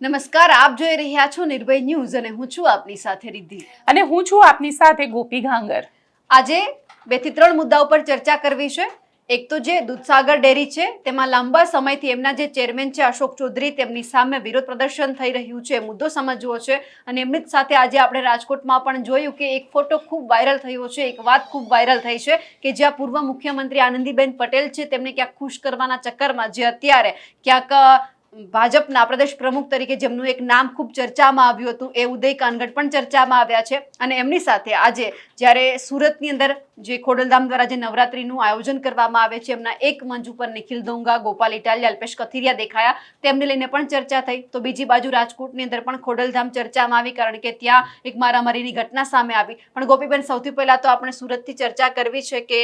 નમસ્કાર આપ જોઈ રહ્યા છો નિર્ભય ન્યૂઝ અને હું છું આપની સાથે રિદ્ધિ. અને હું છું આપની સાથે ગોપી ઘાંગર. આજે બેથી ત્રણ મુદ્દા ઉપર ચર્ચા કરવી છે. એક તો જે દૂધસાગર ડેરી છે તેમાં લાંબા સમયથી એમના જે ચેરમેન છે અશોક ચૌધરી તેમની સામે વિરોધ પ્રદર્શન થઈ રહ્યું છે મુદ્દો સમજવો છે. અને એમની જ સાથે આજે આપણે રાજકોટમાં પણ જોયું કે એક ફોટો ખૂબ વાયરલ થયો છે એક વાત ખૂબ વાયરલ થઈ છે કે જ્યાં પૂર્વ મુખ્યમંત્રી આનંદીબેન પટેલ છે તેમને ક્યાંક ખુશ કરવાના ચક્કરમાં જે અત્યારે ક્યાંક ભાજપના પ્રદેશ પ્રમુખ તરીકે જેમનું એક નામ ખૂબ ચર્ચામાં આવ્યું હતું, એ ઉદય કાનગઢ પણ ચર્ચામાં આવ્યા છે. અને એમની સાથે આજે જ્યારે સુરતની અંદર જે ખોડલધામ દ્વારા જે નવરાત્રીનું આયોજન કરવામાં આવે છે, એમના એક મંચ ઉપર નિખિલ દોંગા, ગોપાલ ઇટાલિયા, અલ્પેશ કથિરિયા દેખાયા. તેમને લઈને પણ ચર્ચા થઈ. તો બીજી બાજુ રાજકોટની અંદર પણ ખોડલધામ ચર્ચામાં આવી, કારણ કે ત્યાં એક મારામારીની ઘટના સામે આવી. પણ ગોપીબેન, સૌથી પહેલા તો આપણે સુરતથી ચર્ચા કરવી છે કે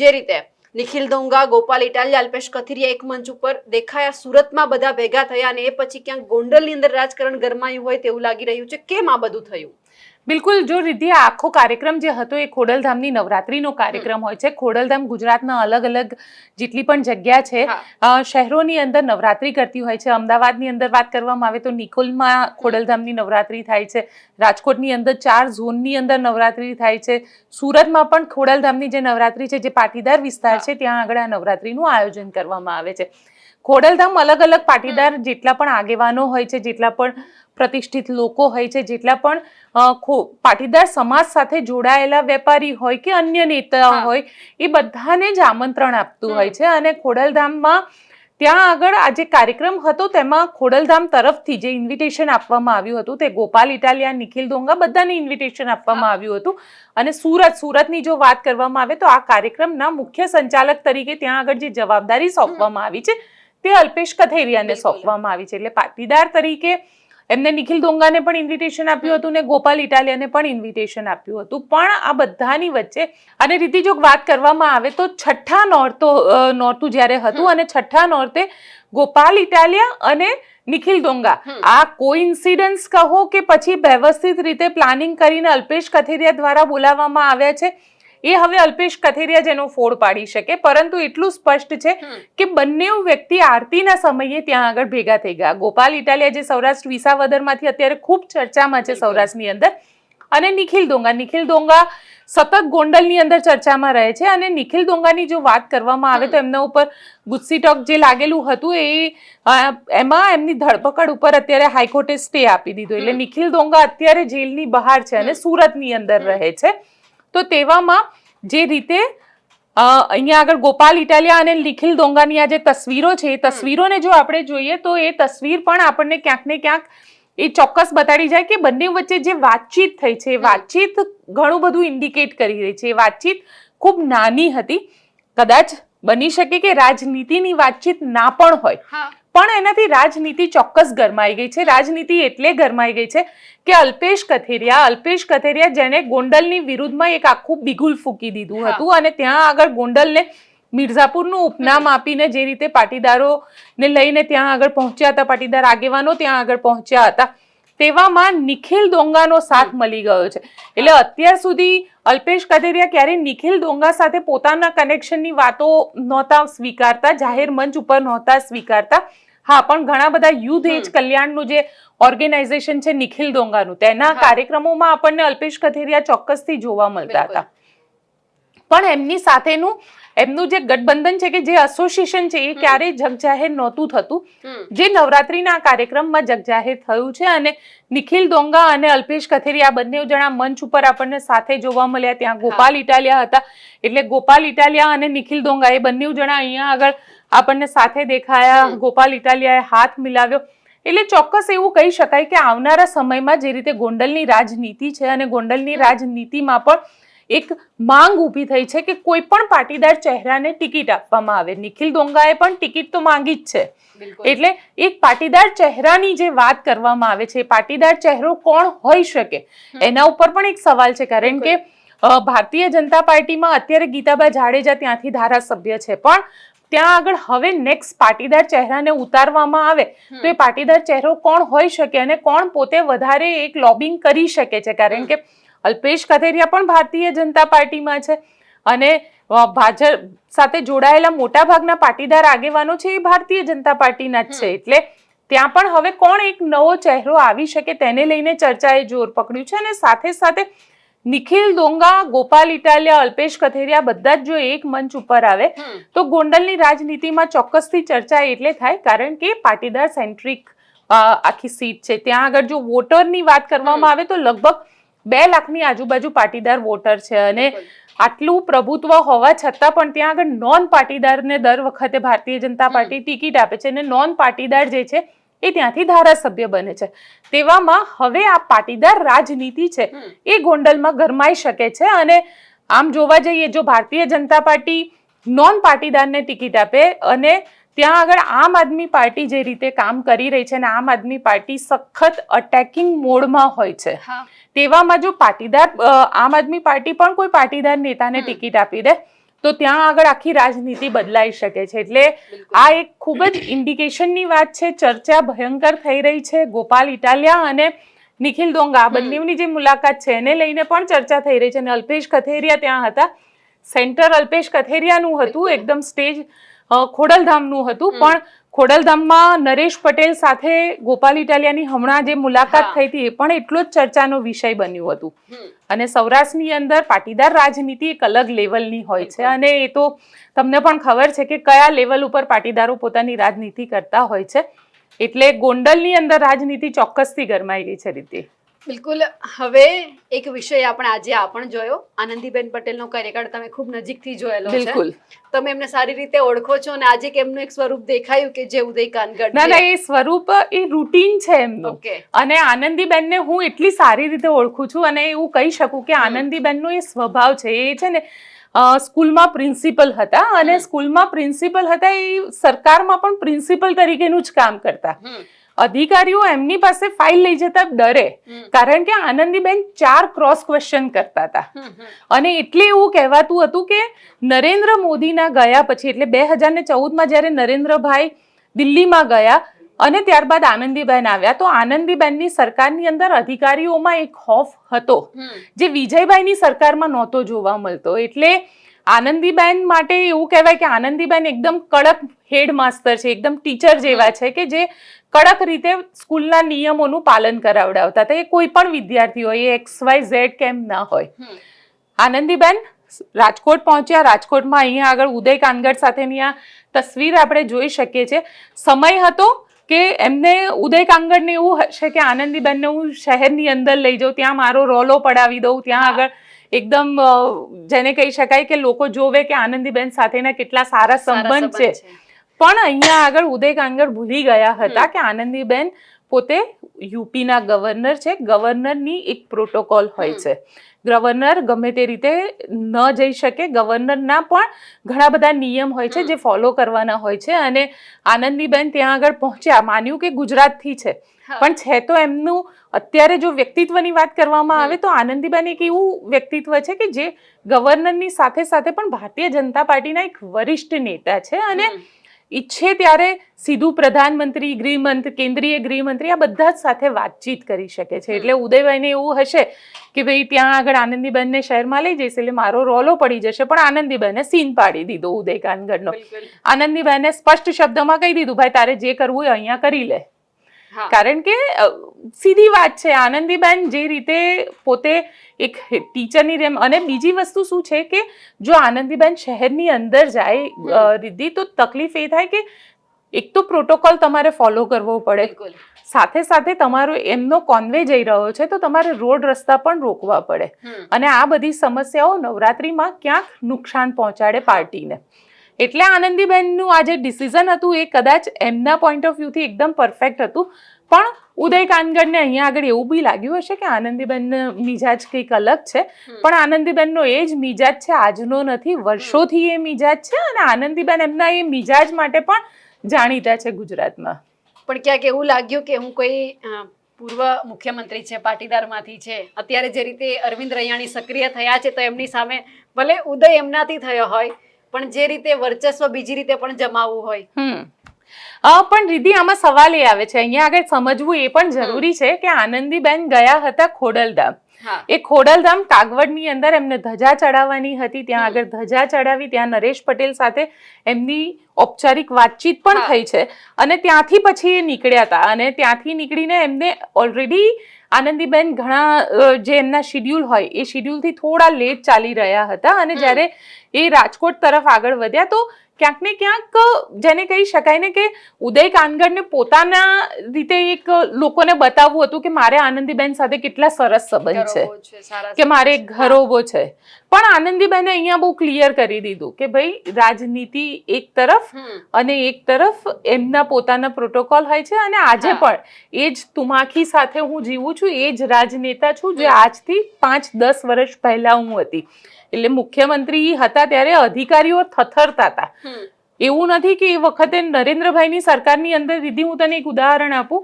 જે રીતે નિખિલ દોંગા, ગોપાલ ઇટાલિયા, અલ્પેશ કથિરિયા એક મંચ ઉપર દેખાયા. સુરતમાં બધા ભેગા થયા અને એ પછી ક્યાંક ગોંડલની અંદર રાજકારણ ગરમાયું હોય તેવું લાગી રહ્યું છે. કેમ આ બધું થયું? બિલકુલ જો રિદ્ધિ આખો કાર્યક્રમ જે હતો એ ખોડલધામની નવરાત્રીનો કાર્યક્રમ હોય છે. ખોડલધામ ગુજરાતના અલગ અલગ જેટલી પણ જગ્યા છે શહેરોની અંદર નવરાત્રી કરતી હોય છે. અમદાવાદની અંદર વાત કરવામાં આવે તો નિકોલમાં ખોડલધામની નવરાત્રી થાય છે. રાજકોટની અંદર ચાર ઝોનની અંદર નવરાત્રી થાય છે. સુરતમાં પણ ખોડલધામની જે નવરાત્રી છે જે પાટીદાર વિસ્તાર છે ત્યાં આગળ આ નવરાત્રીનું આયોજન કરવામાં આવે છે. ખોડલધામ અલગ અલગ પાટીદાર જેટલા પણ આગેવાનો હોય છે જેટલા પણ પ્રતિષ્ઠિત લોકો હોય છે જેટલા પણ પાટીદાર સમાજ સાથે જોડાયેલા વેપારી હોય કે અન્ય નેતા હોય એ બધાને જ આમંત્રણ આપતું હોય છે. અને ખોડલધામમાં ત્યાં આગળ આ જે કાર્યક્રમ હતો તેમાં ખોડલધામ તરફથી જે ઇન્વિટેશન આપવામાં આવ્યું હતું તે ગોપાલ ઇટાલિયા નિખિલ દોંગા બધાને ઇન્વિટેશન આપવામાં આવ્યું હતું. અને સુરત સુરતની જો વાત કરવામાં આવે તો આ કાર્યક્રમના મુખ્ય સંચાલક તરીકે ત્યાં આગળ જે જવાબદારી સોંપવામાં આવી છે. તે અલ્પેશ કથેરિયાને સોંપવામાં આવી છે. એટલે પાટીદાર તરીકે એમને નિખિલ દોંગાને પણ ઇન્વિટેશન આપ્યું હતું ને ગોપાલ ઇટાલિયાને પણ ઇન્વિટેશન આપ્યું હતું. પણ આ બધાની વચ્ચે અને રીતિ જો વાત કરવામાં આવે તો છઠ્ઠા નોરતો નોરતું જ્યારે હતું અને છઠ્ઠા નોરતે ગોપાલ ઇટાલિયા અને નિખિલ દોંગા. આ કોઇન્સિડન્સ કહો કે પછી વ્યવસ્થિત રીતે પ્લાનિંગ કરીને અલ્પેશ કથેરિયા દ્વારા બોલાવવામાં આવ્યા છે. એ હવે અલ્પેશ કથેરિયા જેનો ફોડ પાડી શકે પરંતુ એટલું સ્પષ્ટ છે કે બંને વ્યક્તિ આરતીના સમયે ત્યાં આગળ ભેગા થઈ ગયા. ગોપાલ ઇટાલિયા જે સૌરાષ્ટ્ર વિસાવદરમાંથી અત્યારે ખૂબ ચર્ચામાં છે સૌરાષ્ટ્રની અંદર અને નિખિલ દોંગા. નિખિલ દોંગા સતત ગોંડલની અંદર ચર્ચામાં રહે છે અને નિખિલ દોંગાની જો વાત કરવામાં આવે તો એમના ઉપર ગુસ્સી ટોક જે લાગેલું હતું એ એમાં એમની ધરપકડ ઉપર અત્યારે હાઈકોર્ટે સ્ટે આપી દીધો. એટલે નિખિલ દોંગા અત્યારે જેલની બહાર છે અને સુરતની અંદર રહે છે. તો તેવામાં જે રીતે અહીંયા આગળ ગોપાલ ઇટાલિયા અને નિખિલ દોંગાની આ જે તસવીરો છે એ તસવીરોને જો આપણે જોઈએ તો એ તસવીર પણ આપણને ક્યાંક ને ક્યાંક એ ચોક્કસ બતાડી જાય કે બંને વચ્ચે જે વાતચીત થઈ છે વાતચીત ઘણું બધું ઇન્ડિકેટ કરી રહી છે એ વાતચીત ખૂબ નાની હતી. કદાચ બની શકે કે રાજનીતિની વાતચીત ના પણ હોય. પણ એનાથી રાજનીતિ ચોક્કસ ગરમાઈ ગઈ છે. રાજનીતિ એટલે ગરમાઈ ગઈ છે કે અલ્પેશ કથેરિયા અલ્પેશ કથેરિયા જેને ગોંડલની વિરુદ્ધમાં એક આખું બિગુલ ફૂકી દીધું હતું અને ત્યાં આગળ ગોંડલને મિર્ઝાપુરનું ઉપનામ આપીને જે રીતે પાટીદારોને લઈને ત્યાં આગળ પહોંચ્યા હતા પાટીદાર આગેવાનો ત્યાં આગળ પહોંચ્યા હતા તેવામાં નિખિલ ડોંગાનો સાથ મળી ગયો છે. એટલે અત્યાર સુધી અલ્પેશ કથેરિયા ક્યારેય નિખિલ ડોંગા સાથે પોતાના કનેક્શનની વાતો નહોતા સ્વીકારતા જાહેર મંચ ઉપર નહોતા સ્વીકારતા. હા પણ ઘણા બધા યુથ એજ. કલ્યાણનું જે ઓર્ગેનાઇઝેશન છે નિખિલ ડોંગાનું તેના કાર્યક્રમોમાં આપણને અલ્પેશ કથેરિયા ચોક્કસથી જોવા મળતા હતા. પણ એમની સાથેનું એમનું જે ગઠબંધન છે કે જે એસોસિએશન છે એ. ક્યારેય જગજાહેર નહોતું થતું. જે નવરાત્રીના કાર્યક્રમમાં જગજાહેર થયું છે અને નિખિલ ડોંગા અને અલ્પેશ કથેરી આ બંને જણા મંચ ઉપર આપણને સાથે જોવા મળ્યા. ત્યાં ગોપાલ ઇટાલિયા હતા. એટલે ગોપાલ ઇટાલિયા અને નિખિલ ડોંગા એ બંને જણા અહીંયા આગળ આપણને સાથે દેખાયા ગોપાલ ઇટાલિયાએ હાથ મિલાવ્યો. એટલે ચોક્કસ એવું કહી શકાય કે આવનારા સમયમાં જે રીતે ગોંડલની રાજનીતિ છે અને ગોંડલની રાજનીતિમાં પણ એક માંગ ઊભી થઈ છે કે કોઈ પણ પાટીદાર ચહેરાને ટિકિટ આપવામાં આવે. નિખિલ દોંગાએ પણ ટિકિટ તો માંગી જ છે. એટલે એક પાટીદાર ચહેરાની જે વાત કરવામાં આવે છે પાટીદાર ચહેરો કોણ હોઈ શકે? એના ઉપર પણ એક સવાલ છે કારણ કે ભારતીય જનતા પાર્ટીમાં અત્યારે ગીતાબા જાડેજા ત્યાંથી ધારાસભ્ય છે. પણ ત્યાં આગળ હવે નેક્સ્ટ પાટીદાર ચહેરાને ઉતારવામાં આવે તો એ પાટીદાર ચહેરો કોણ હોઈ શકે અને કોણ પોતે વધારે એક લોબિંગ કરી શકે છે? કારણ કે અલ્પેશ કથેરિયા પણ ભારતીય જનતા પાર્ટીમાં છે અને ભાજપ સાથે જોડાયેલા મોટા ભાગના પાટીદાર આગેવાનો છે એ ભારતીય જનતા પાર્ટીના જ છે. એટલે ત્યાં પણ હવે કોણ એક નવો ચહેરો આવી શકે તેને લઈને ચર્ચાએ જોર પકડ્યું છે અને સાથે સાથે નિખિલ દોંગા ગોપાલ ઇટાલિયા અલ્પેશ કથેરિયા બધા જ જો એક મંચ ઉપર આવે તો ગોંડલની રાજનીતિમાં ચોક્કસથી ચર્ચા એટલે થાય કારણ કે પાટીદાર સેન્ટ્રિક આખી સીટ છે. ત્યાં આગળ જો વોટરની વાત કરવામાં આવે તો લગભગ બે લાખની આજુબાજુ પાટીદાર વોટર છે. અને આટલું પ્રભુત્વ હોવા છતાં પણ ત્યાં આગળ નોન પાટીદારને દર વખતે ભારતીય જનતા પાર્ટી ટિકિટ આપે છે. અને નોન પાટીદાર જે છે એ ત્યાંથી ધારાસભ્ય બને છે. તેવામાં હવે આ પાટીદાર રાજનીતિ છે એ ગોંડલમાં ગરમાઈ શકે છે અને આમ જોવા જઈએ જો ભારતીય જનતા પાર્ટી નોન પાટીદારને ટિકિટ આપે અને ત્યાં આગળ આમ આદમી પાર્ટી જે રીતે કામ કરી રહી છે અને આમ આદમી પાર્ટી સખત અટેકિંગ મોડમાં હોય છે. તેવામાં જો પાટીદાર આમ આદમી પાર્ટી પણ કોઈ પાટીદાર નેતાને ટિકિટ આપી દે તો ત્યાં આગળ આખી રાજનીતિ બદલાઈ શકે છે. એટલે આ એક ખૂબ જ ઇન્ડિકેશનની વાત છે. ચર્ચા ભયંકર થઈ રહી છે. ગોપાલ ઇટાલિયા અને નિખિલ ડોંગા આ બંનેની જે મુલાકાત છે એને લઈને પણ ચર્ચા થઈ રહી છે. અને અલ્પેશ કથેરિયા ત્યાં હતા. સેન્ટર અલ્પેશ કથેરિયાનું હતું એકદમ સ્ટેજ ખોડલધામનું હતું. પણ ખોડલધામમાં નરેશ પટેલ સાથે ગોપાલ ઇટાલિયાની હમણાં જે મુલાકાત થઈ હતી એ પણ એટલો જ ચર્ચાનો વિષય બન્યું હતું. અને સૌરાષ્ટ્રની અંદર પાટીદાર રાજનીતિ એક અલગ લેવલની હોય છે અને એ તો તમને પણ ખબર છે કે કયા લેવલ ઉપર પાટીદારો પોતાની રાજનીતિ કરતા હોય છે. એટલે ગોંડલની અંદર રાજનીતિ ચોક્કસથી ગરમાઈ ગઈ છે રીતે બિલકુલ. હવે એક વિષય આપણે આજે આપણ જોયો. આનંદીબેન પટેલનો કાર્યકાળ તમે ખૂબ નજીકથી જોયેલો છે. બિલકુલ. તમે એમને સારી રીતે ઓળખો છો અને આજે કેમનું એક સ્વરૂપ દેખાયું કે જે ઉદય કાનગઢ ના ના એ સ્વરૂપ એ રૂટીન છે એમનું. ઓકે. અને આનંદીબેનને હું એટલી સારી રીતે ઓળખું છું અને એવું કહી શકું કે આનંદીબેનનો એ સ્વભાવ છે. એ છે ને સ્કૂલમાં પ્રિન્સિપલ હતા અને સ્કૂલમાં પ્રિન્સિપલ હતા એ સરકારમાં પણ પ્રિન્સિપલ તરીકેનું જ કામ કરતા. અધિકારીઓ એમની પાસે ફાઇલ લઈ જતા ડરે કારણ કે આનંદીબેન ચાર ક્રોસ ક્વેશ્ચન કરતા હતા. અને એટલે એવું કહેવાતું હતું કે નરેન્દ્ર મોદીના ગયા પછી એટલે બે હજાર ને ચૌદમાં જ્યારે નરેન્દ્રભાઈ દિલ્હીમાં ગયા અને ત્યારબાદ આનંદીબેન આવ્યા તો આનંદીબેનની સરકારની અંદર અધિકારીઓમાં એક ખોફ હતો. જે વિજયભાઈની સરકારમાં નહોતો જોવા મળતો એટલે આનંદીબેન માટે એવું કહેવાય કે આનંદીબેન એકદમ કડક હેડ માસ્તર છે એકદમ ટીચર જેવા છે કે જે કડક રીતે સ્કૂલના નિયમોનું પાલન કરાવડાવતા. હતા એ કોઈ પણ વિદ્યાર્થી હોય એ એક્સ વાય ઝેડ કેમ ના હોય. આનંદીબેન રાજકોટ પહોંચ્યા. રાજકોટમાં અહીંયા આગળ ઉદય કાનગઢ સાથેની આ તસવીર આપણે જોઈ શકીએ છીએ. સમય હતો કે એમને ઉદય કાંગડને એવું હશે કે આનંદીબેનને હું શહેરની અંદર લઈ જાઉં ત્યાં મારો રોલો પડાવી દઉં ત્યાં આગળ એકદમ જેને કહી શકાય કે લોકો જોવે કે આનંદીબેન સાથેના કેટલા સારા સંબંધ છે. પણ અહીંયા આગળ ઉદય કાંગર ભૂલી ગયા હતા કે આનંદીબેન પોતે યુપીના ગવર્નર છે. ગવર્નરની એક પ્રોટોકોલ હોય છે. ગવર્નર ગમે તે રીતે ન જઈ શકે. ગવર્નરના પણ ઘણા બધા નિયમ હોય છે જે ફોલો કરવાના હોય છે અને આનંદીબેન ત્યાં આગળ પહોંચ્યા. માન્યું કે ગુજરાતથી છે. પણ છે તો એમનું અત્યારે જો વ્યક્તિત્વની વાત કરવામાં આવે તો આનંદીબેન એક એવું વ્યક્તિત્વ છે કે જે ગવર્નરની સાથે સાથે પણ ભારતીય જનતા પાર્ટીના એક વરિષ્ઠ નેતા છે અને ઈચ્છે ત્યારે સીધું પ્રધાનમંત્રી ગૃહમંત્રી કેન્દ્રીય ગૃહમંત્રી આ બધા જ સાથે વાતચીત કરી શકે છે. એટલે ઉદયભાઈને એવું હશે કે ભાઈ ત્યાં આગળ આનંદીબેનને શહેરમાં લઈ જઈશ એટલે મારો રોલો પડી જશે પણ આનંદીબેને સીન પાડી દીધો ઉદય કાનગઢનો આનંદીબેને સ્પષ્ટ શબ્દમાં કહી દીધું ભાઈ તારે જે કરવું હોય અહીંયા કરી લે. કારણ કે સીધી વાત છે આનંદીબેન જે રીતે પોતે એક ટીચરની જેમ અને બીજી વસ્તુ શું છે કે જો આનંદીબેન શહેરની અંદર જાય રિદ્ધિ તો તકલીફ એ થાય કે એક તો પ્રોટોકોલ તમારે ફોલો કરવો પડે. સાથે સાથે તમારો એમનો કોન્વે જઈ રહ્યો છે તો તમારે રોડ રસ્તા પણ રોકવા પડે. અને આ બધી સમસ્યાઓ નવરાત્રિમાં ક્યાંક નુકસાન પહોંચાડે પાર્ટીને. એટલે આનંદીબેનનું આ જે ડિસિઝન હતું એ કદાચ એમના પોઈન્ટ ઓફ વ્યૂથી એકદમ પરફેક્ટ હતું. પણ ઉદય કાનગડને અહીંયા આગળ એવું બી લાગ્યું હશે કે આનંદીબેન મિજાજ કંઈક અલગ છે. પણ આનંદીબેનનો એ જ મિજાજ છે આજનો નથી વર્ષોથી એ મિજાજ છે અને આનંદીબેન એમના એ મિજાજ માટે પણ જાણીતા છે ગુજરાતમાં. પણ ક્યાંક એવું લાગ્યું કે હું કોઈ પૂર્વ મુખ્યમંત્રી છે પાટીદારમાંથી છે અત્યારે જે રીતે અરવિંદ રૈયાણી સક્રિય થયા છે તો એમની સામે ભલે ઉદય એમનાથી થયો હોય પણ જે રીતે વર્ચસ્વ બીજી રીતે પણ જમાવવું હોય. પણ રીધિ આમાં સવાલ એ આવે છે. અહીંયા આગળ સમજવું એ પણ જરૂરી છે કે આનંદીબેન ગયા હતા ખોડલધામ. એ ખોડલધામ કાગવડની અંદર એમને ધજા ચડાવવાની હતી. ત્યાં આગળ ધજા ચડાવી ત્યાં નરેશ પટેલ સાથે એમની ઔપચારિક વાતચીત પણ થઈ છે. અને ત્યાંથી પછી એ નીકળ્યા હતા. અને ત્યાંથી નીકળીને એમને ઓલરેડી આનંદીબેન ઘણા જે એમના શિડ્યુલ હોય એ શિડ્યુલથી થોડા લેટ ચાલી રહ્યા હતા અને જ્યારે એ રાજકોટ તરફ આગળ વધ્યા તો ક્યાંક ને ક્યાંક જેને કહી શકાય ને કે ઉદય કાનગડને પોતાના રીતે એક લોકોને બતાવવું હતું કે મારે આનંદીબેન સાથે કેટલા સરસ સંબંધ છે કે મારે એક સંબંધ. ઘરોબો છે. પણ આનંદીબેને અહીંયા બહુ ક્લિયર કરી દીધું કે ભાઈ રાજનીતિ એક તરફ અને એક તરફ એમના પોતાના પ્રોટોકોલ હોય છે અને આજે પણ એ જ તુમાખી સાથે હું જીવું છું એ જ રાજનેતા છું જે આજથી પાંચ દસ વર્ષ પહેલા હું હતી. એટલે મુખ્યમંત્રી હતા ત્યારે અધિકારીઓ થથરતા હતા. એવું નથી કે એ વખતે નરેન્દ્રભાઈની સરકારની અંદર દીધી હું તને એક ઉદાહરણ આપું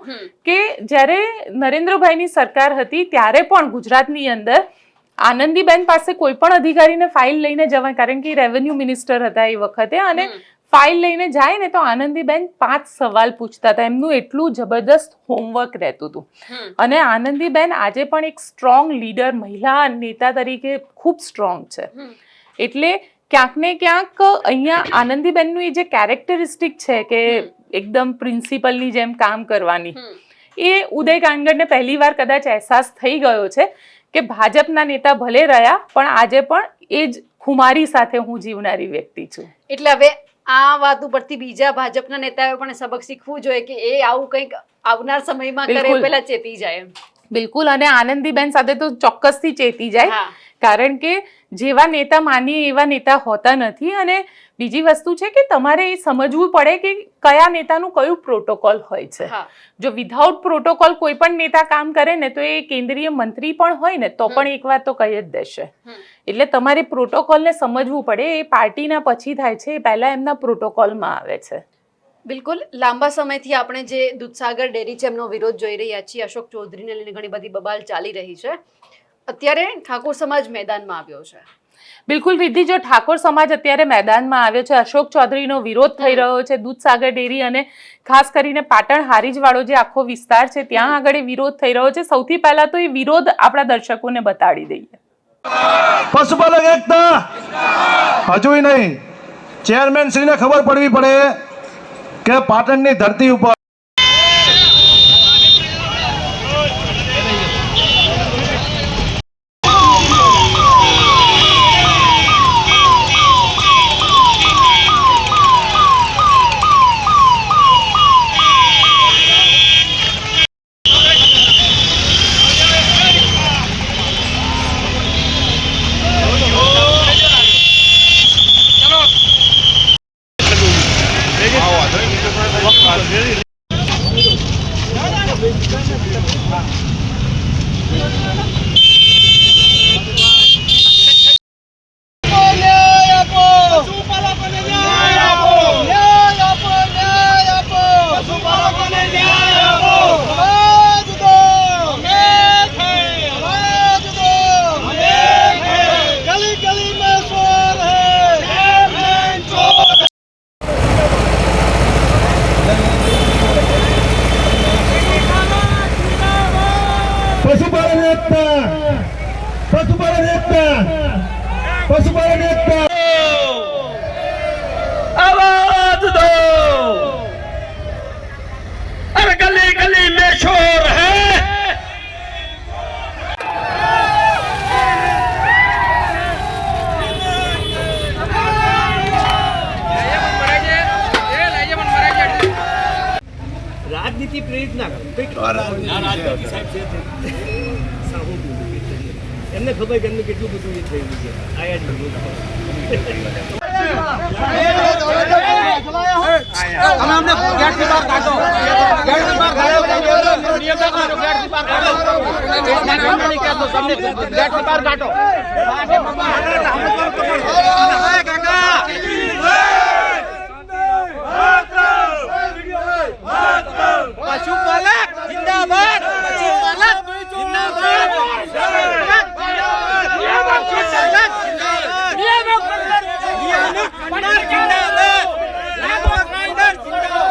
કે જ્યારે નરેન્દ્રભાઈની સરકાર હતી ત્યારે પણ ગુજરાતની અંદર આનંદીબેન પાસે કોઈ પણ અધિકારીને ફાઇલ લઈને જવાય કારણ કે રેવન્યુ મિનિસ્ટર હતા એ વખતે અને. ફાઇલ લઈને જાય ને તો આનંદીબેન પાંચ સવાલ પૂછતા હતા. એમનું એટલું જબરદસ્ત હોમવર્ક રહેતું હતું. અને આનંદીબેન આજે પણ એક સ્ટ્રોંગ લીડર મહિલા નેતા તરીકે ખૂબ સ્ટ્રોંગ છે. એટલે ક્યાંક ને ક્યાંક અહીંયા આનંદીબેનનું એ જે કેરેક્ટરિસ્ટિક છે કે. એકદમ પ્રિન્સિપલની જેમ કામ કરવાની એ ઉદય કાંગડને પહેલી વાર કદાચ અહેસાસ થઈ ગયો છે કે ભાજપના નેતા ભલે રહ્યા પણ આજે પણ એ જ ખુમારી સાથે હું જીવનારી વ્યક્તિ છું. એટલે હવે આ વાત ઉપરથી બીજા ભાજપના નેતાઓએ પણ સબક શીખવું જોઈએ કે એ આવું કંઈક આવનાર સમયમાં કરે પહેલા ચેતી જાય. બિલકુલ અને આનંદીબેન સાથે તો ચોક્કસથી ચેતી જાય કારણ કે જેવા નેતા માનીએ એવા નેતા હોતા નથી અને બીજી વસ્તુ છે કે તમારે એ સમજવું પડે કે કયા નેતાનું કયું પ્રોટોકોલ હોય છે. જો વિધાઉટ પ્રોટોકોલ કોઈ પણ નેતા કામ કરે ને તો એ કેન્દ્રીય મંત્રી પણ હોય ને તો પણ એક વાત તો કહી જ દેશે. એટલે તમારે પ્રોટોકોલને સમજવું પડે એ પાર્ટીના પછી થાય છે એ પહેલાં એમના પ્રોટોકોલમાં આવે છે. બિલકુલ. લાંબા સમયથી આપણે જે દૂધસાગર ડેરી છે એમનો વિરોધ જોઈ રહ્યા છીએ. અશોક ચૌધરીને લઈને ઘણી બધી બબાલ ચાલી રહી છે. અત્યારે ઠાકોર સમાજ મેદાનમાં આવ્યો છે. બિલકુલ રિદ્ધિ જો ઠાકોર સમાજ અત્યારે મેદાનમાં આવ્યો છે અશોક ચૌધરીનો વિરોધ થઈ રહ્યો છે દૂધસાગર ડેરી અને ખાસ કરીને પાટણ હારીજવાળો જે આખો વિસ્તાર છે ત્યાં આગળ વિરોધ થઈ રહ્યો છે. સૌથી પહેલા તો એ વિરોધ આપણા દર્શકોને બતાડી દઈએ. પશુપાલક એકતા. હજુય નહીં. ચેરમેન શ્રીને ખબર પડવી પડે કે પાટણની ધરતી ઉપર પશુપાલક જિંદાબાદ પશુપાલક જિંદાબાદ નિયામક જિંદાબાદ નિયામક જિંદાબાદ નિયામક જિંદાબાદ નિયામક જિંદાબાદ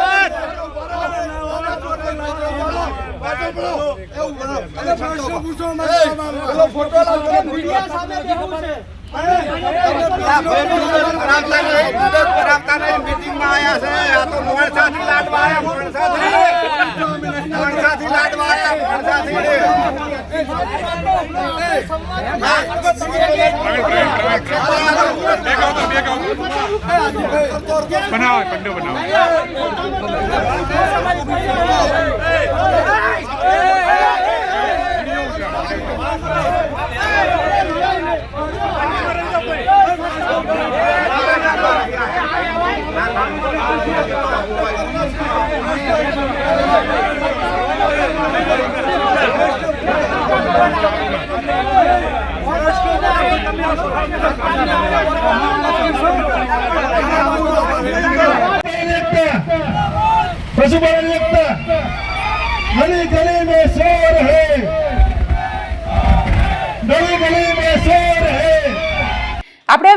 પ્રશ્ન પૂછો મારો ફોટો લાવો મીડિયા સામે બેહું છે બનાવો પંડો બનાવો પશુપાલન એકતા અને ગણે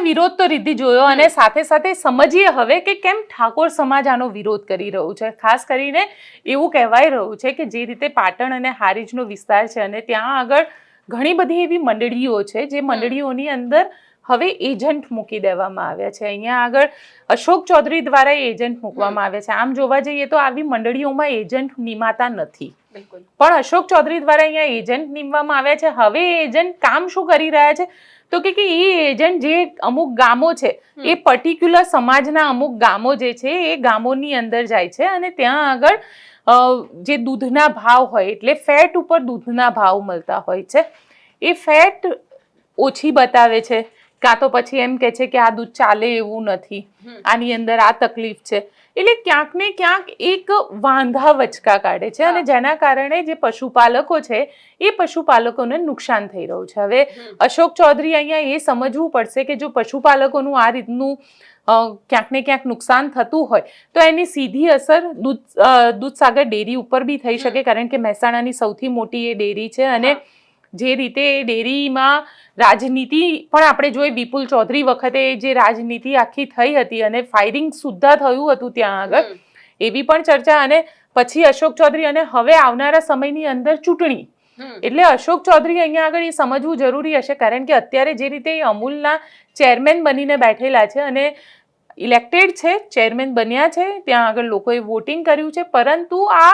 વિરોધ તો રીતિ જોયો અને સાથે સાથે સમજીએ હવે કે કેમ ઠાકોર સમાજ આનો વિરોધ કરી રહ્યું છે. ખાસ કરીને એવું કહેવાય રહ્યું છે કે જે રીતે પાટણ અને હારીજનો વિસ્તાર છે અને ત્યાં આગળ ઘણી બધી એવી મંડળીઓ છે જે મંડળીઓની અંદર હવે એજન્ટ મૂકી દેવામાં આવ્યા છે. અહીંયા આગળ અશોક ચૌધરી દ્વારા એજન્ટ મૂકવામાં આવ્યા છે. આમ જોવા જઈએ તો આવી મંડળીઓમાં એજન્ટ નિમાતા નથી. પણ અશોક ચૌધરી દ્વારા અહીંયા એજન્ટ નીમવામાં આવ્યા છે. હવે એજન્ટ કામ શું કરી રહ્યા છે? તો કે એ એજન્ટ જે અમુક ગામો છે એ પર્ટિક્યુલર સમાજના અમુક ગામો જે છે એ ગામોની અંદર જાય છે અને ત્યાં આગળ જે દૂધના ભાવ હોય એટલે ફેટ ઉપર દૂધના ભાવ મળતા હોય છે. એ ફેટ ઓછી બતાવે છે. કાં તો પછી એમ કે છે કે આ દૂધ ચાલે એવું નથી. આની અંદર આ તકલીફ છે. એટલે ક્યાંક ને ક્યાંક એક વાંધા વચકા કાઢે છે અને જેના કારણે જે પશુપાલકો છે એ પશુપાલકોને નુકસાન થઈ રહ્યું છે. હવે અશોક ચૌધરી અહીંયા એ સમજવું પડશે કે જો પશુપાલકોનું આ રીતનું ક્યાંક ને ક્યાંક નુકસાન થતું હોય તો એની સીધી અસર દૂધ દૂધસાગર ડેરી ઉપર બી થઈ શકે કારણ કે મહેસાણાની સૌથી મોટી એ ડેરી છે અને જે રીતે ડેરીમાં રાજનીતિ પણ આપણે જોઈ વિપુલ ચૌધરી વખતે જે રાજનીતિ આખી થઈ હતી અને ફાયરિંગ સુદ્ધા થયું હતું ત્યાં આગળ એવી પણ ચર્ચા અને પછી અશોક ચૌધરી અને હવે આવનારા સમયની અંદર ચૂંટણી. એટલે અશોક ચૌધરી અહીંયા આગળ એ સમજવું જરૂરી હશે કારણ કે અત્યારે જે રીતે એ અમૂલના ચેરમેન બનીને બેઠેલા છે અને ઇલેક્ટેડ છે ચેરમેન બન્યા છે ત્યાં આગળ લોકોએ વોટિંગ કર્યું છે પરંતુ આ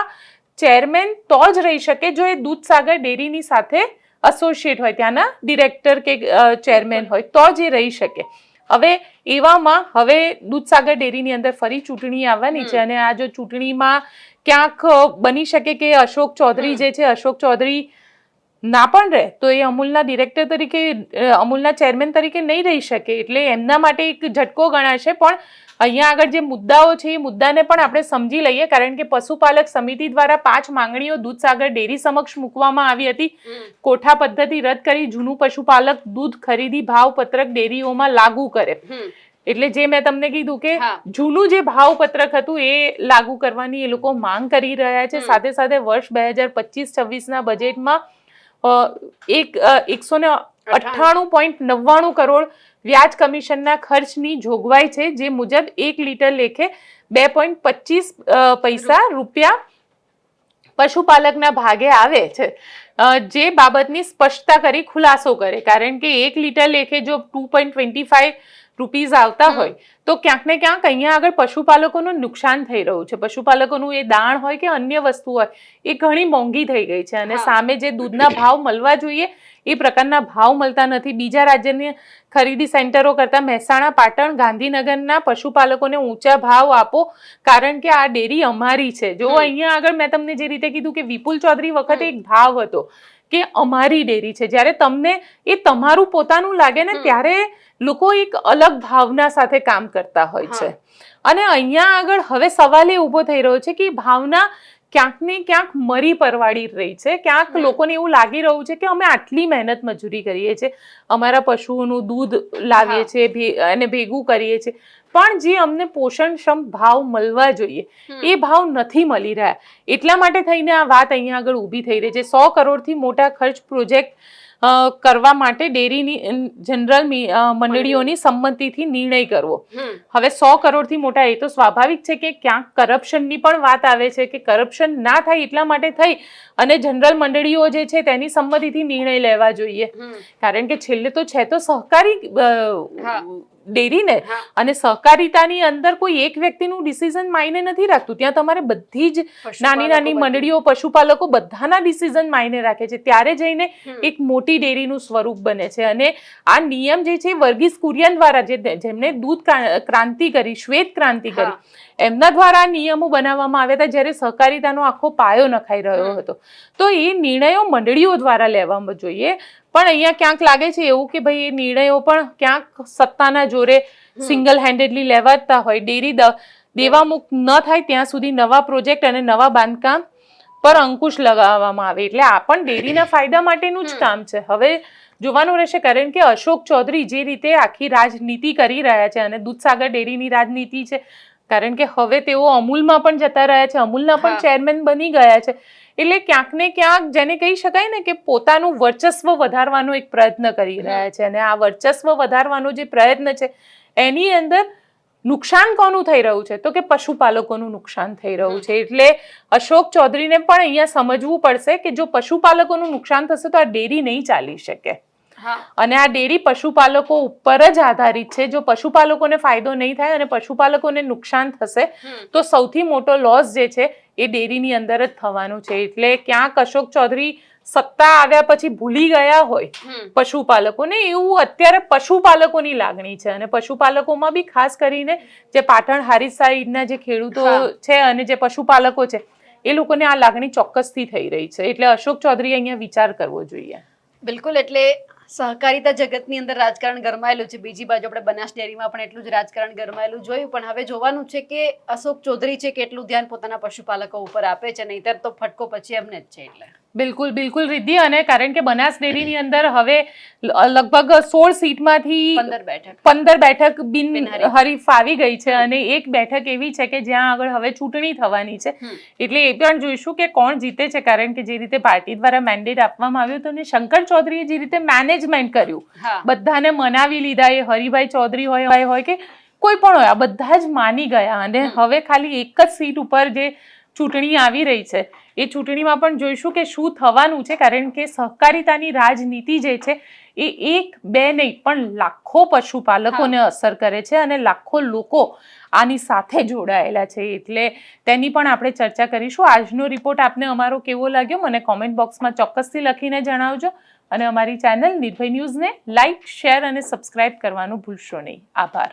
ચેરમેન તો જ રહી શકે જો એ દૂધસાગર ડેરીની સાથે એસોસિએટ હોય ત્યાંના ડિરેક્ટર કે ચેરમેન હોય તો જ એ રહી શકે. હવે એવામાં હવે દૂધસાગર ડેરીની અંદર ફરી ચૂંટણી આવવાની છે અને આ જો ચૂંટણીમાં ક્યાંક બની શકે કે અશોક ચૌધરી જે છે અશોક ચૌધરી ના પણ રહે તો એ અમૂલના ડિરેક્ટર તરીકે અમૂલના ચેરમેન તરીકે નહીં રહી શકે એટલે એમના માટે એક ઝટકો ગણાશે પણ અહીંયા આગળ જે મુદ્દાઓ છે એ મુદ્દાને પણ આપણે સમજી લઈએ કારણ કે પશુપાલક સમિતિ દ્વારા પાંચ માંગણીઓ દૂધસાગર ડેરી સમક્ષ મૂકવામાં આવી હતી. કોઠા પદ્ધતિ રદ કરી જૂનું પશુપાલક દૂધ ખરીદી ભાવ પત્રક ડેરીઓમાં લાગુ કરે. એટલે જે મેં તમને કીધું કે જૂનું જે ભાવ પત્રક હતું એ લાગુ કરવાની એ લોકો માંગ કરી રહ્યા છે. સાથે સાથે વર્ષ બે હજાર પચીસ છવ્વીસના બજેટમાં એક એકસો ને અઠ્ઠાણું પોઈન્ટ નવ્વાણું કરોડ વ્યાજ કમિશનના ખર્ચની જોગવાઈ છે, જે મુજબ એક લીટર લેખે બે પોઈન્ટ પચીસ પૈસા રૂપિયા પશુપાલકના ભાગે આવે છે. જે બાબતની સ્પષ્ટતા કરી ખુલાસો કરે. કારણ કે એક લીટર લેખે જો two point twenty five rupees આવતા હોય તો ક્યાંક ને ક્યાંક અહીંયા આગળ પશુપાલકોનું નુકસાન થઈ રહ્યું છે. પશુપાલકોનું એ દાણ હોય કે અન્ય વસ્તુ હોય એ ઘણી મોંઘી થઈ ગઈ છે. અને સામે જે દૂધના ભાવ મળવા જોઈએ એ પ્રકારના ભાવ મળતા નથી. બીજા રાજ્યની ખરીદી સેન્ટરો કરતાં મહેસાણા પાટણ ગાંધીનગરના પશુપાલકોને ઊંચા ભાવ આપો કારણ કે આ ડેરી અમારી છે. જો અહીંયા આગળ મેં તમને જે રીતે કીધું કે વિપુલ ચૌધરી વખતે એક ભાવ હતો કે અમારી ડેરી છે. જ્યારે તમને એ તમારું પોતાનું લાગે ને ત્યારે લોકો એક અલગ ભાવના સાથે કામ કરતા હોય છે. અને અહીંયા આગળ હવે સવાલ એ ઊભો થઈ રહ્યો છે કે ભાવના ક્યાંક ને ક્યાંક મરી પરવાડી રહી છે. ક્યાંક લોકોને એવું લાગી રહ્યું છે કે અમે આટલી મહેનત મજૂરી કરીએ છીએ. અમારા પશુઓનું દૂધ લાવીએ છીએ એને અને ભેગું કરીએ છીએ. પણ જે અમને પોષણક્ષમ ભાવ મળવા જોઈએ એ ભાવ નથી મળી રહ્યા. એટલા માટે થઈને આ વાત અહીંયા આગળ ઊભી થઈ રહી છે. સો કરોડથી મોટા ખર્ચ પ્રોજેક્ટ કરવા માટે ડેરીની જનરલ મંડળીઓની સંમતિથી નિર્ણય કરવો. હવે સો કરોડથી મોટા એ તો સ્વાભાવિક છે કે ક્યાંક કરપ્શનની પણ વાત આવે છે કે કરપ્શન ના થાય એટલા માટે થઈ અને જનરલ મંડળીઓ જે છે તેની સંમતિથી નિર્ણય લેવા જોઈએ. કારણ કે છેલ્લે તો છે તો સહકારી અ, હા. ડેરી ને હા. અને સહકારિતાની અંદર કોઈ એક વ્યક્તિનું ડિસિઝન માયને નથી રાખતું. ત્યાં તમારે બધી જ નાની નાની મંડળીઓ પશુપાલકો બધાના ડિસિઝન માયને રાખે છે. ત્યારે જઈને એક મોટી ડેરીનું સ્વરૂપ બને છે. અને આ નિયમ જે છે વર્ગીસ કુરિયન દ્વારા જે જેમને દૂધ ક્રાંતિ કરી શ્વેત ક્રાંતિ કરી એમના દ્વારા નિયમો બનાવવામાં આવ્યા હતા જ્યારે સહકારિતાનો આખો પાયો નખાઈ રહ્યો હતો. તો એ નિર્ણયો મંડળીઓ દ્વારા લેવામાં જોઈએ. પણ અહીંયા ક્યાંક લાગે છે એવું કે ભાઈ એ નિર્ણયો પણ ક્યાંક સત્તાના જોરે સિંગલ હેન્ડેડલી લેવાતા હોય. ડેરી દ- દેવામુક્ત ન થાય ત્યાં સુધી નવા પ્રોજેક્ટ અને નવા બાંધકામ પર અંકુશ લગાવવામાં આવે. એટલે આ પણ ડેરીના ફાયદા માટેનું જ કામ છે. હવે જોવાનું રહેશે કારણ કે અશોક ચૌધરી જે રીતે આખી રાજનીતિ કરી રહ્યા છે અને દૂધસાગર ડેરીની રાજનીતિ છે કારણ કે હવે તેઓ અમૂલમાં પણ જતા રહ્યા છે અમૂલના પણ ચેરમેન બની ગયા છે. એટલે ક્યાંક ને ક્યાંક જેને કહી શકાય ને કે પોતાનું વર્ચસ્વ વધારવાનો એક પ્રયત્ન કરી રહ્યા છે અને આ વર્ચસ્વ વધારવાનો જે પ્રયત્ન છે એની અંદર નુકસાન કોનું થઈ રહ્યું છે? તો કે પશુપાલકોનું નુકસાન થઈ રહ્યું છે. એટલે અશોક ચૌધરીને પણ અહીંયા સમજવું પડશે કે જો પશુપાલકોનું નુકસાન થશે તો આ ડેરી નહીં ચાલી શકે. અને આ ડેરી પશુપાલકો ઉપર જ આધારિત છે. જો પશુપાલકોને ફાયદો નહીં થાય અને પશુપાલકોને નુકસાન થશે તો સૌથી મોટો લોસ જે છે એ ડેરીની અંદર જ થવાનું છે. એટલે ક્યાંક અશોક ચૌધરી સત્તા આવ્યા પછી ભૂલી ગયા હોય પશુપાલકોને એવું અત્યારે પશુપાલકોની લાગણી છે. અને પશુપાલકોમાં બી ખાસ કરીને જે પાટણ હારી સાઈડના જે ખેડૂતો છે અને જે પશુપાલકો છે એ લોકોને આ લાગણી ચોક્કસથી થઈ રહી છે. એટલે અશોક ચૌધરી અહીંયા વિચાર કરવો જોઈએ. બિલકુલ એટલે સહકારિતા જગતની અંદર રાજકારણ ગરમાયેલું છે. બીજી બાજુ આપણે બનાસ ડેરીમાં પણ એટલું જ રાજકારણ ગરમાયેલું જોયું. પણ હવે જોવાનું છે કે અશોક ચૌધરી છે કેટલું ધ્યાન પોતાના પશુપાલકો ઉપર આપે છે, નહીતર તો ફટકો પછી એમને જ છે એટલે. બિલકુલ બિલકુલ રિદ્ધિ. અને કારણ કે બનાસ ડેરીની અંદર હવે લગભગ સોળ સીટમાંથી પંદર બેઠક. પંદર બેઠક બિન. હરીફ આવી ગઈ છે અને એક બેઠક એવી છે કે જ્યાં આગળ હવે ચૂંટણી થવાની છે. એટલે એ પણ જોઈશું કે કોણ જીતે છે. કારણ કે જે રીતે પાર્ટી દ્વારા મેન્ડેટ આપવામાં આવ્યું હતું અને શંકર ચૌધરીએ જે રીતે મેનેજમેન્ટ કર્યું બધાને મનાવી લીધા. એ હરિભાઈ ચૌધરી હોય હોય હોય કે કોઈ પણ હોય આ બધા જ માની ગયા. અને હવે ખાલી એક જ સીટ ઉપર જે ચૂંટણી આવી રહી છે. એ ચૂંટણીમાં પણ જોઈશું કે શું થવાનું છે કારણ કે સહકારિતાની રાજનીતિ જે છે એ એક બે નહીં પણ લાખો પશુપાલકોને અસર કરે છે અને લાખો લોકો આની સાથે જોડાયેલા છે. એટલે તેની પણ આપણે ચર્ચા કરીશું. આજનો રિપોર્ટ આપને અમારો કેવો લાગ્યો મને કોમેન્ટ બોક્સમાં ચોક્કસથી લખીને જણાવજો. અને અમારી ચેનલ નિર્ભય ન્યૂઝને લાઇક શેર અને સબસ્ક્રાઇબ કરવાનું ભૂલશો નહીં. આભાર.